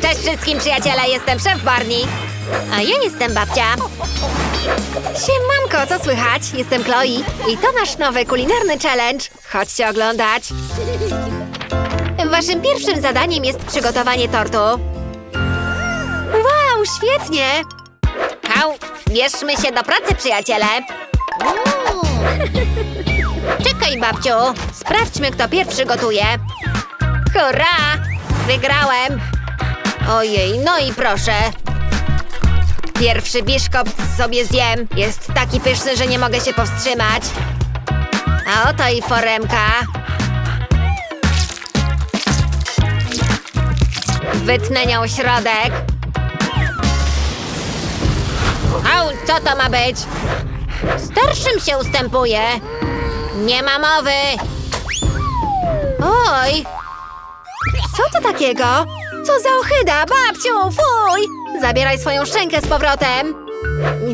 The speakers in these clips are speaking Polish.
Cześć wszystkim przyjaciele, jestem szef Barney. A ja jestem babcia. Siemanko, co słychać? Jestem Chloe i to nasz nowy kulinarny challenge. Chodźcie oglądać. Waszym pierwszym zadaniem jest przygotowanie tortu. Wow, świetnie! Hał, bierzmy się do pracy, przyjaciele. Czekaj, babciu. Sprawdźmy, kto pierwszy gotuje. Hurra! Wygrałem! Ojej, no i proszę. Pierwszy biszkopt sobie zjem. Jest taki pyszny, że nie mogę się powstrzymać. A oto i foremka. Wytnę nią środek. Au, co to ma być? Starszym się ustępuje. Nie ma mowy. Oj! Co to takiego? Co za ochyda, babciu, fuj! Zabieraj swoją szczękę z powrotem.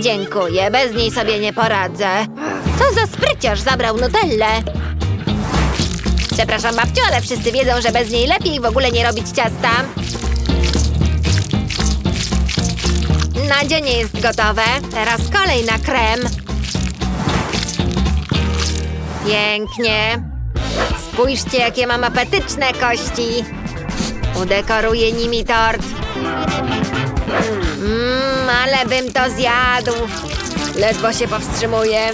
Dziękuję, bez niej sobie nie poradzę. Co za spryciarz zabrał Nutellę. Przepraszam, babciu, ale wszyscy wiedzą, że bez niej lepiej w ogóle nie robić ciasta. Nadzienie jest gotowe. Teraz kolej na krem. Pięknie. Spójrzcie, jakie mam apetyczne kości. Udekoruję nimi tort. Mmm, ale bym to zjadł. Ledwo się powstrzymuję.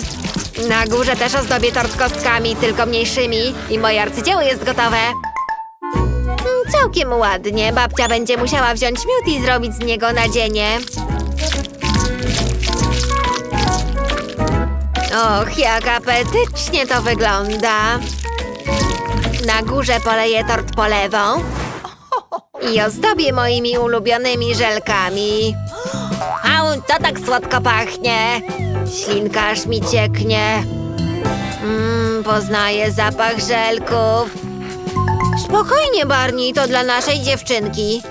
Na górze też ozdobię tort kostkami, tylko mniejszymi. I moje arcydzieło jest gotowe. Mm, Całkiem ładnie. Babcia będzie musiała wziąć miód i zrobić z niego nadzienie. Och, jak apetycznie to wygląda. Na górze poleję tort polewą i ozdobię moimi ulubionymi żelkami. Au, co tak słodko pachnie? Ślinka aż mi cieknie. Mmm, poznaję zapach żelków. Spokojnie, Barney, to dla naszej dziewczynki.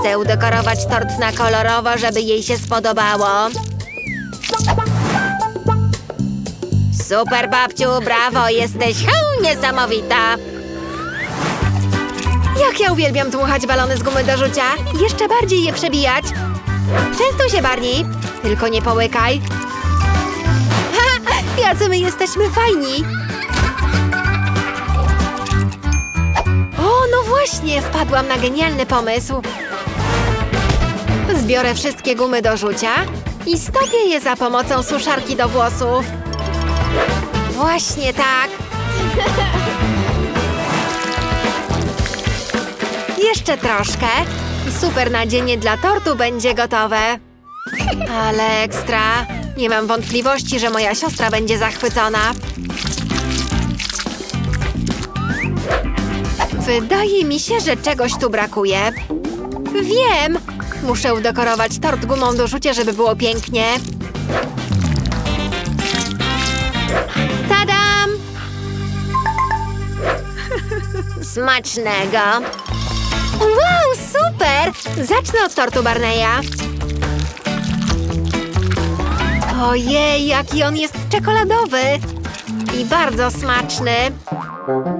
Chcę udekorować tort na kolorowo, żeby jej się spodobało. Super, babciu, brawo, jesteś hał, niesamowita. Jak ja uwielbiam dmuchać balony z gumy do rzucia. Jeszcze bardziej je przebijać. Częstuj się, Barney. Tylko nie połykaj. Ha! Jacy my jesteśmy fajni. O, no właśnie, wpadłam na genialny pomysł. Zbiorę wszystkie gumy do rzucia i stopię je za pomocą suszarki do włosów. Właśnie tak. Jeszcze troszkę i super nadzienie dla tortu będzie gotowe. Ale ekstra. Nie mam wątpliwości, że moja siostra będzie zachwycona. Wydaje mi się, że czegoś tu brakuje. Wiem! Muszę udekorować tort gumą do rzucia, żeby było pięknie. Tadam! Smacznego! Wow, super! Zacznę od tortu Barneya. Ojej, jaki on jest czekoladowy! I bardzo smaczny.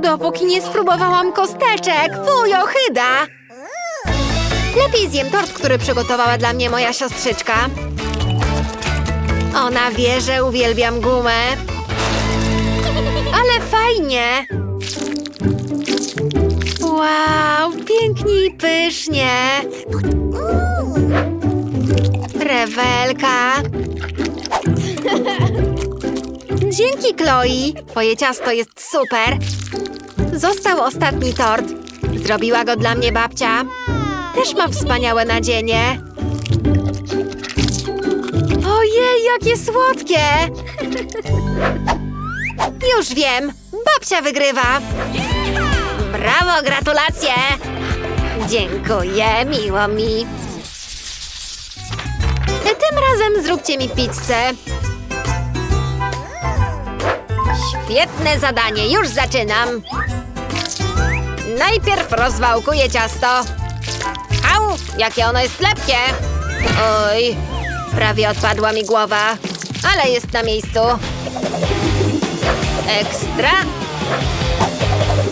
Dopóki nie spróbowałam kosteczek, fuj, ochyda! Lepiej zjem tort, który przygotowała dla mnie moja siostrzyczka. Ona wie, że uwielbiam gumę. Ale fajnie! Wow, pięknie i pysznie! Rewelka! Dzięki, Chloe! Twoje ciasto jest super! Został ostatni tort. Zrobiła go dla mnie babcia. Też ma wspaniałe nadzienie. Ojej, jakie słodkie! Już wiem, babcia wygrywa. Brawo, gratulacje! Dziękuję, miło mi. Tym razem zróbcie mi pizzę. Świetne zadanie, już zaczynam. Najpierw rozwałkuję ciasto. Au, jakie ono jest lepkie. Oj, prawie odpadła mi głowa, ale jest na miejscu. Ekstra.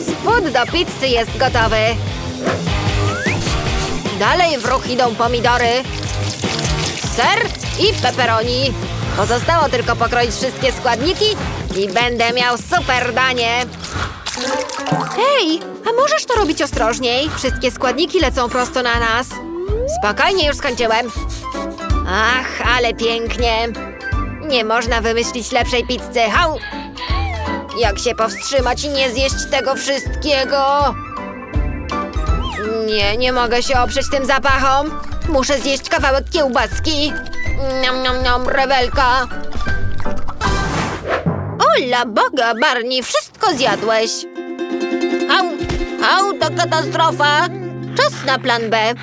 Spód do pizzy jest gotowy. Dalej w ruch idą pomidory. Ser i pepperoni. Pozostało tylko pokroić wszystkie składniki i będę miał super danie. Hej, a możesz to robić ostrożniej? Wszystkie składniki lecą prosto na nas. Spokojnie, już skończyłem. Ach, ale pięknie. Nie można wymyślić lepszej pizzy. Hał! Jak się powstrzymać i nie zjeść tego wszystkiego? Nie, nie mogę się oprzeć tym zapachom. Muszę zjeść kawałek kiełbaski. Niam, niam, niam, rebelka. Ola Boga, Barney, wszystko zjadłeś. Au, au, to katastrofa. Czas na plan B.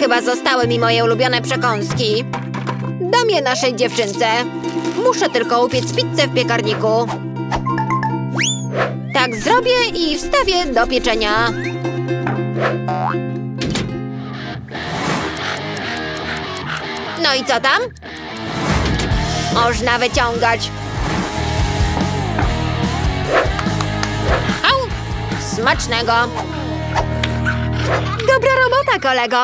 Chyba zostały mi moje ulubione przekąski. Dam je naszej dziewczynce. Muszę tylko upiec pizzę w piekarniku. Tak zrobię i wstawię do pieczenia. No i co tam? Można wyciągać. Au! Smacznego! Dobra robota, kolego!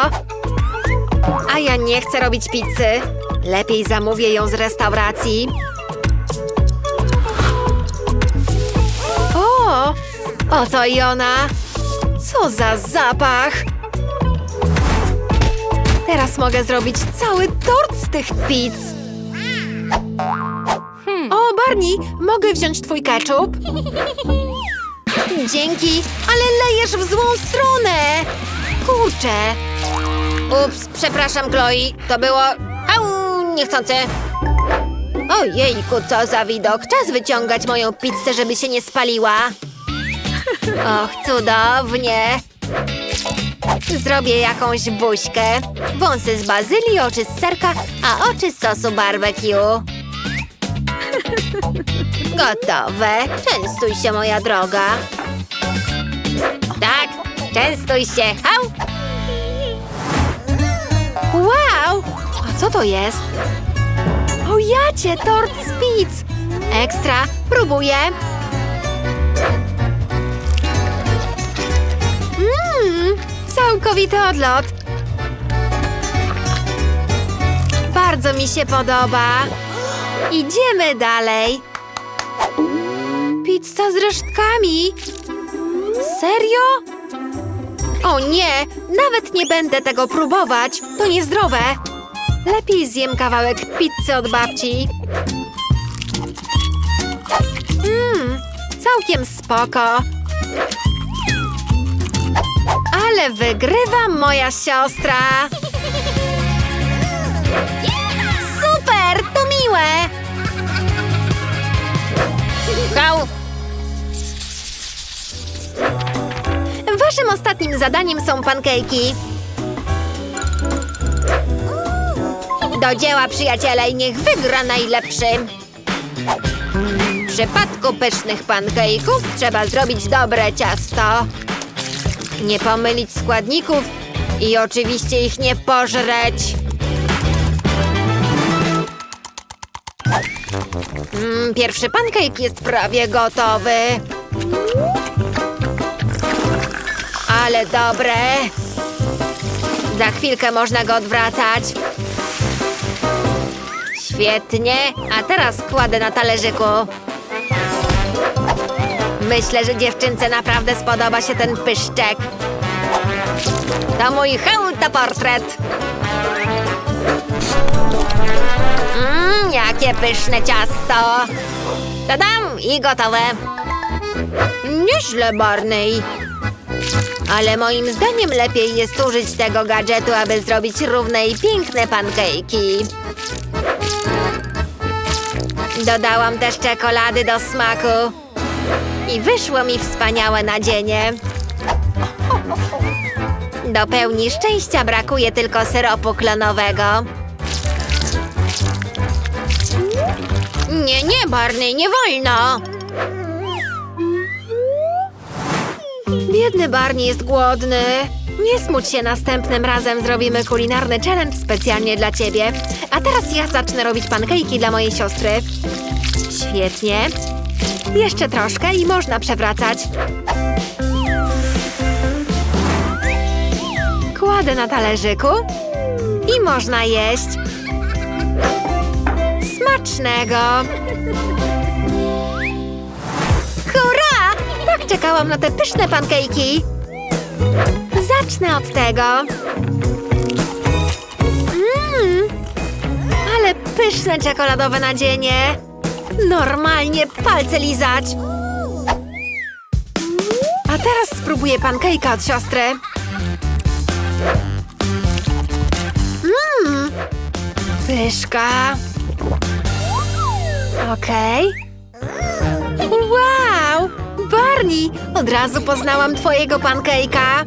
A ja nie chcę robić pizzy. Lepiej zamówię ją z restauracji. O! Oto i ona! Co za zapach! Teraz mogę zrobić cały tort z tych pizz. O, Barney, mogę wziąć twój ketchup? Dzięki, ale lejesz w złą stronę! Kurczę! Ups, przepraszam, Chloe. To było... Au, niechcący. Ojejku, co za widok. Czas wyciągać moją pizzę, żeby się nie spaliła. Och, cudownie. Zrobię jakąś buźkę. Wąsy z bazylii, oczy z serka, a oczy z sosu barbecue. Gotowe. Częstuj się, moja droga. Tak, częstuj się. Au! Wow! A co to jest? O jacie, tort z pizz! Ekstra, próbuję. Całkowity odlot. Bardzo mi się podoba. Idziemy dalej. Pizza z resztkami. Serio? O nie, nawet nie będę tego próbować. To niezdrowe. Lepiej zjem kawałek pizzy od babci. Mmm, całkiem spoko. Ale wygrywa moja siostra. Super, to miłe. Gał. Waszym ostatnim zadaniem są pankejki. Do dzieła, przyjaciele, i niech wygra najlepszy. W przypadku pysznych pankejków trzeba zrobić dobre ciasto. Nie pomylić składników i oczywiście ich nie pożreć. Mm, pierwszy pankejk jest prawie gotowy. Ale dobre. Za chwilkę można go odwracać. Świetnie, a teraz kładę na talerzyku. Myślę, że dziewczynce naprawdę spodoba się ten pyszczek. To mój portret. Mmm, jakie pyszne ciasto. Tadam i gotowe. Nieźle, Barney. Ale moim zdaniem lepiej jest użyć tego gadżetu, aby zrobić równe i piękne pankejki. Dodałam też czekolady do smaku. I wyszło mi wspaniałe nadzienie. Do pełni szczęścia brakuje tylko syropu klonowego. Nie, nie, Barney, nie wolno! Biedny Barney jest głodny. Nie smuć się, następnym razem zrobimy kulinarny challenge specjalnie dla ciebie. A teraz ja zacznę robić pankejki dla mojej siostry. Świetnie. Jeszcze troszkę i można przewracać. Kładę na talerzyku i można jeść. Smacznego! Hurra! Tak czekałam na te pyszne pankejki. Zacznę od tego. Mmm, ale pyszne czekoladowe nadzienie. Normalnie palce lizać. A teraz spróbuję pankejka od siostry. Mmm, pyszka. Okej. Wow! Barney! Od razu poznałam twojego pankejka.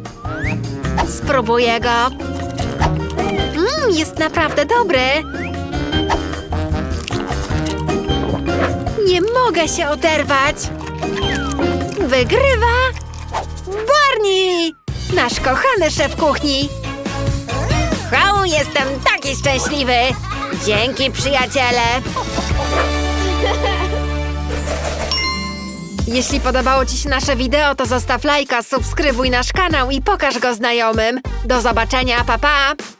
Spróbuję go. Mmm, jest naprawdę dobry. Nie mogę się oderwać. Wygrywa Barney! Nasz kochany szef kuchni. Hał, jestem taki szczęśliwy. Dzięki, przyjaciele. Jeśli podobało Ci się nasze wideo, to zostaw lajka, subskrybuj nasz kanał i pokaż go znajomym. Do zobaczenia, pa pa!